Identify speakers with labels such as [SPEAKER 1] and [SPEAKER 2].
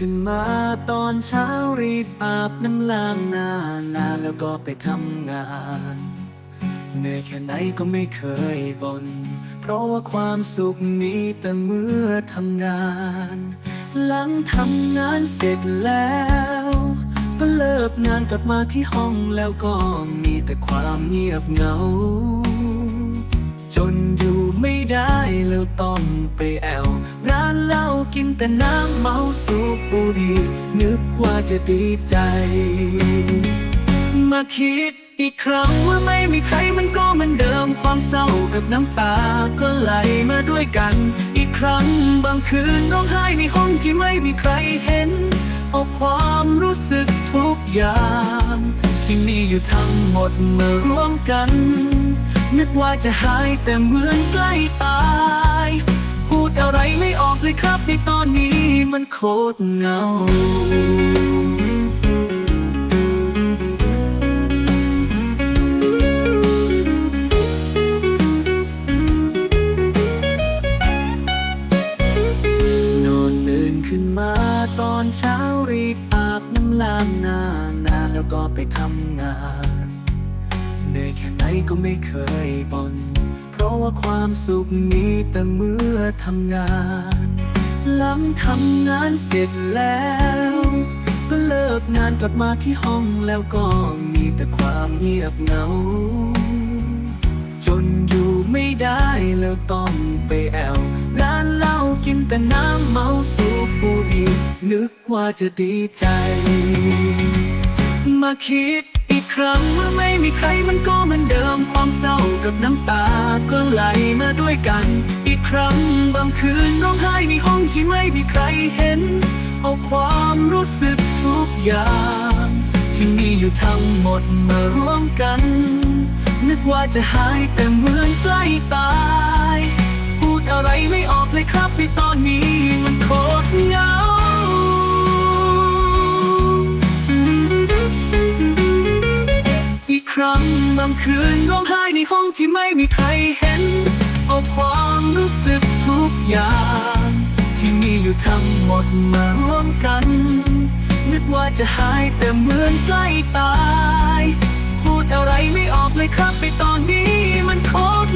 [SPEAKER 1] ขึ้นมาตอนเช้ารีบอาบน้ำล้างหน้านาแล้วก็ไปทำงานเหนื่อยแค่ไหนก็ไม่เคยบน่นเพราะว่าความสุขมีแต่เมื่อทำงาน หลังทำงานเสร็จแล้วก็เลิกงานกลับมาที่ห้องแล้วก็มีแต่ความเงียบเหงา จนอยู่ไม่ได้แล้วต้องไปแอวร้าน เหล้ากินแต่น้ำเมาสูบบุหรี่นึกว่าจะดีใจ มาคิดอีกครั้งว่าไม่มีใครมันก็มือนเดิมความเศร้ากับน้ำตาก็ไหลมาด้วยกัน อีกครั้งบางคืนร้องไห้ในห้องที่ไม่มีใครเห็น เอาความรู้สึกทุกอย่างที่มีอยู่ทั้งหมดมารวมกัน นึกว่าจะหายแต่เหมือนใกล้ต มันโคตรเงานอนตื่นขึ้นมาตอนเช้ารีบอาบน้ำล้างหน้าหน้าแล้วก็ไปทำงานเหนื่อยแค่ไหนก็ไม่เคยบน่นเพราะว่าความสุขมีแต่เมื่อทำงาน หลังทำงานเสร็จแล้ว ก็เลิกงานกลับมาที่ห้องแล้วก็มีแต่ความเงียบเหงา จนอยู่ไม่ได้แล้วต้องไปแอวร้านเหล้ากินแต่น้ำเมาสูบบุหรี่นึกว่าจะดีใจ มาคิดอีกครั้งว่าไม่มีใครมันก็เหมือนเดิมความเศร้ากับน้ำตาก็ไหลมาด้วยกัน อีกครั้งบางคืนร้องไห้ในห้อง ม่มีใครเห็น เอาความรู้สึกทุกอย่าง ที่มีอยู่ทั้งหมดมารวมกัน นึกว่าจะหายแต่เหมือนใกล้ตาย พูดอะไรไม่ออกเลยครับในตอนนี้มันโคตรเหงาอีกครั้งบางคืนร้องไห้ในห้องที่ไม่มีใครเห็น เอาความรู้สึกทุกอย่าง อยู่ทั้งหมดมารวมกัน นึกว่าจะหายแต่เหมือนใกล้ตาย พูดอะไรไม่ออกเลยครับไปตอนนี้มันโคตร